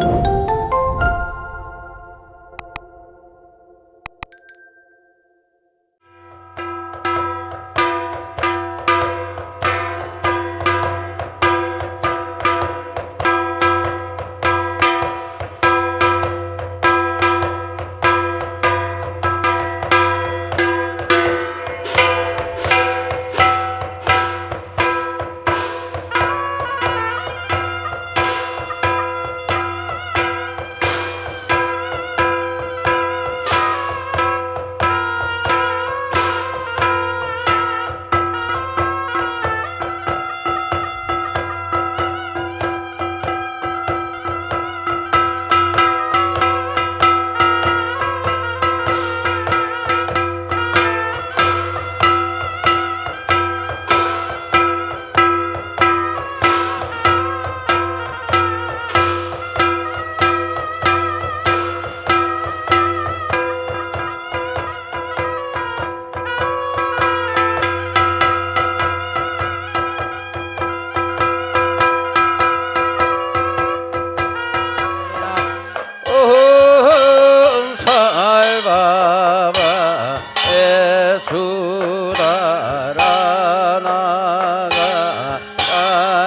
은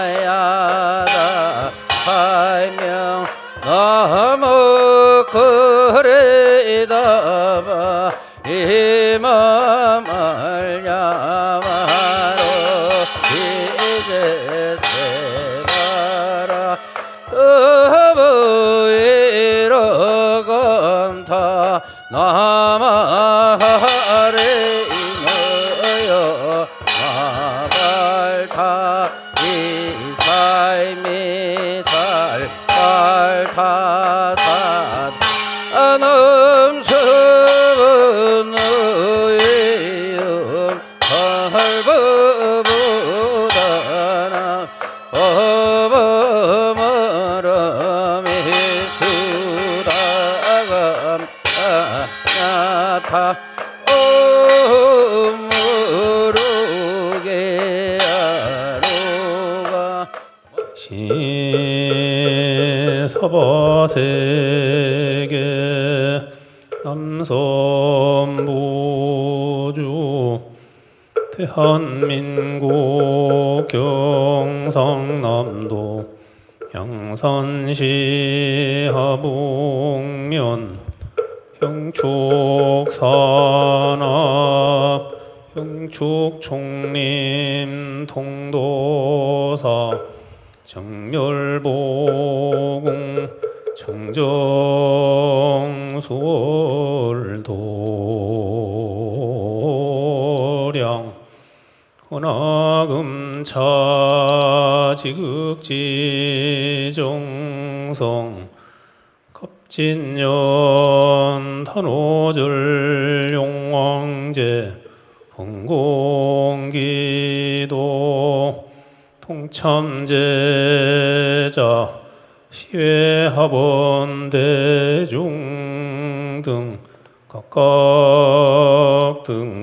아야다 팔명 너무 그리다바 이 맘을 야마로 이제 세바라 어부이로 건타 나마 세계 남선부주 대한민국 경상남도 양산시 하북면 형축산업 형축총림 통도사 정멸보공 정정수월도량 허나금차 지극지정성 갑진년 단오절 용왕제 홍공기도 통참제자 시외합원 대중 등 각각 등보체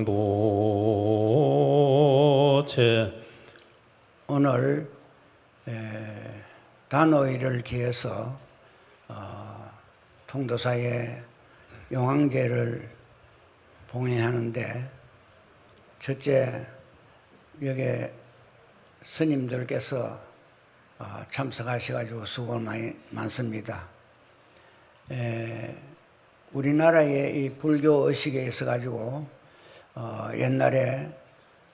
오늘 에, 단오일을 기해서 어, 통도사의 용왕제를 봉행하는데 첫째 여기 스님들께서 어, 참석하셔가지고 수고 많이 많습니다. 에, 우리나라의 이 불교 의식에 있어 가지고 어, 옛날에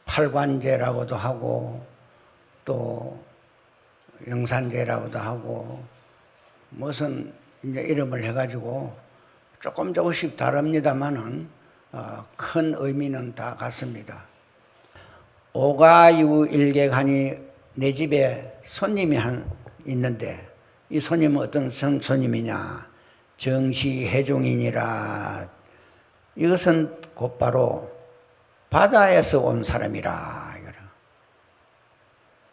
팔관제라고도 하고 또 영산제라고도 하고 무슨 이제 이름을 해가지고 조금 조금씩 다릅니다만은 어, 큰 의미는 다 같습니다. 오가유 일객하니 내 집에 손님이 한 있는데 이 손님은 어떤 손, 손님이냐 정시해종이니라 이것은 곧바로 바다에서 온 사람이라.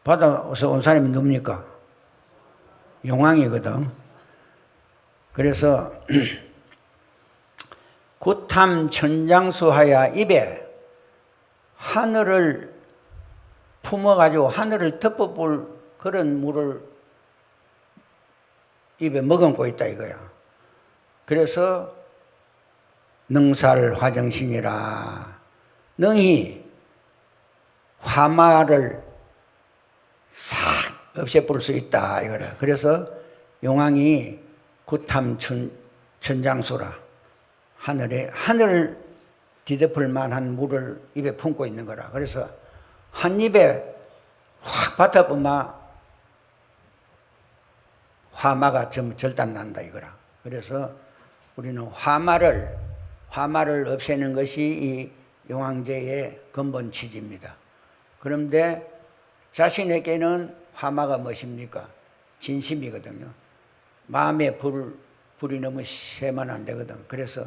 바다에서 온 사람이 누굽니까? 용왕이거든. 그래서 구탐 천장수하야 입에 하늘을 품어가지고 하늘을 덮어볼 그런 물을 입에 머금고 있다 이거야. 그래서 능살 화정신이라 능히 화마를 싹 없애볼 수 있다 이거라. 그래서 용왕이 구탐춘 천장소라 하늘에 하늘을 뒤덮을 만한 물을 입에 품고 있는 거라. 그래서 한 입에 확 받아보면 화마가 좀 절단 난다 이거라. 그래서 우리는 화마를 화마를 없애는 것이 이 용왕제의 근본 취지입니다. 그런데 자신에게는 화마가 무엇입니까? 진심이거든요. 마음에 불, 불이 너무 세면 안 되거든. 그래서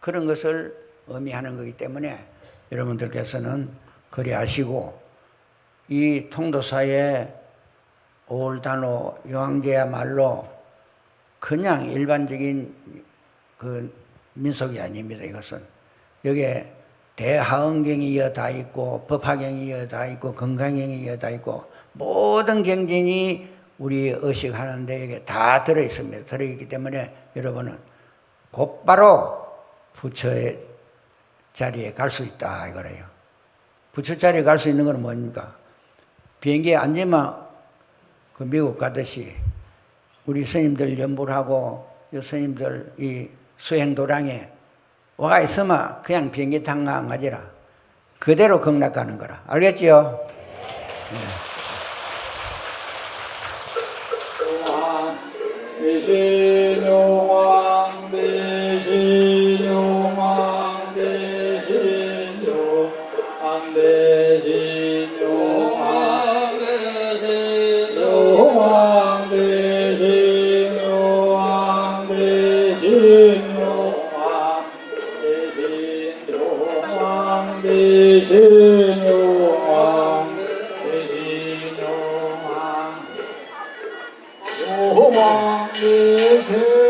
그런 것을 의미하는 거기 때문에 여러분들께서는 아시고 이 통도사의 올단호 용왕제야말로 그냥 일반적인 그 민속이 아닙니다. 이것은 여기에 대하응경이 이어 다 있고 법화경이 이어 다 있고 건강경이 이어 다 있고 모든 경전이 우리 의식하는데 여기 다 들어 있습니다. 들어 있기 때문에 여러분은 곧바로 부처의 자리에 갈 수 있다 이거래요. 부처 자리에 갈 수 있는 건 뭡니까? 비행기에 앉으면 그 미국 가듯이 우리 스님들 연불 하고 이 스님들 이 수행 도량에 와가 있으면 그냥 비행기 탕가 안 가지라. 그대로 극락 가는 거라. 알겠지요? 대신 대신 용왕 대신 용왕 대신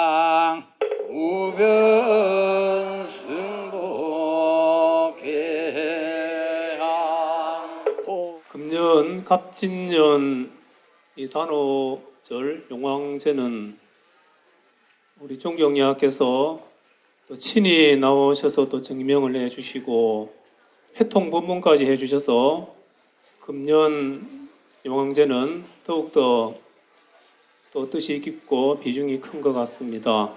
금년 갑진년 이 단오절 용왕제는 우리 종경이하께서 또 친히 나오셔서 또 증명을 해주시고 해통 법문까지 해주셔서 금년 용왕제는 더욱더 또 뜻이 깊고 비중이 큰 것 같습니다.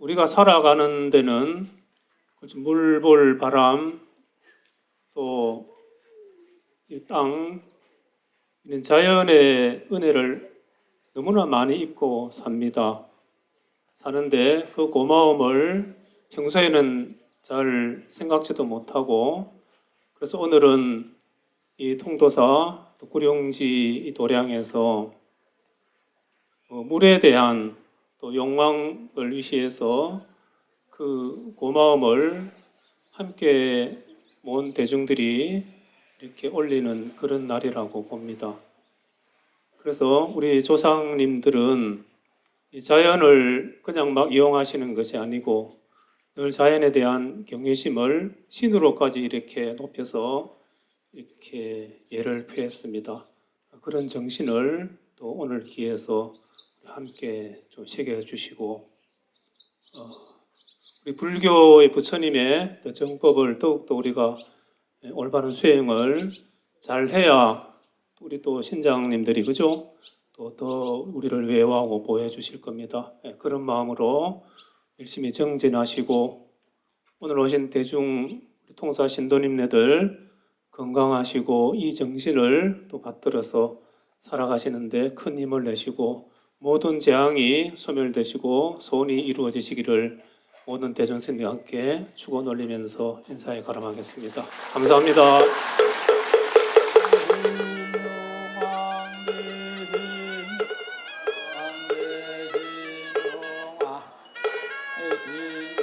우리가 살아가는 데는 물볼 바람 또이 땅, 이런 자연의 은혜를 너무나 많이 입고 삽니다. 사는데 그 고마움을 평소에는 잘 생각지도 못하고 그래서 오늘은 이 통도사 또 구룡지 이 도량에서 어, 물에 대한 또 영광을 위시해서 그 고마움을 함께 모은 대중들이 이렇게 올리는 그런 날이라고 봅니다. 그래서 우리 조상님들은 이 자연을 그냥 막 이용하시는 것이 아니고 늘 자연에 대한 경외심을 신으로까지 이렇게 높여서 이렇게 예를 표했습니다. 그런 정신을 또 오늘 기회에서 함께 좀 새겨 주시고 어, 우리 불교의 부처님의 그 정법을 더욱더 우리가 올바른 수행을 잘 해야 우리 또 신장님들이 그죠? 또 더 우리를 외워하고 보호해 주실 겁니다. 예, 그런 마음으로 열심히 정진하시고 오늘 오신 대중 통사 신도님네들 건강하시고 이 정신을 또 받들어서 살아가시는데 큰 힘을 내시고 모든 재앙이 소멸되시고 소원이 이루어지시기를 모든 대전스님과 함께 축원 올리면서 인사에 가름하겠습니다. 감사합니다. 대신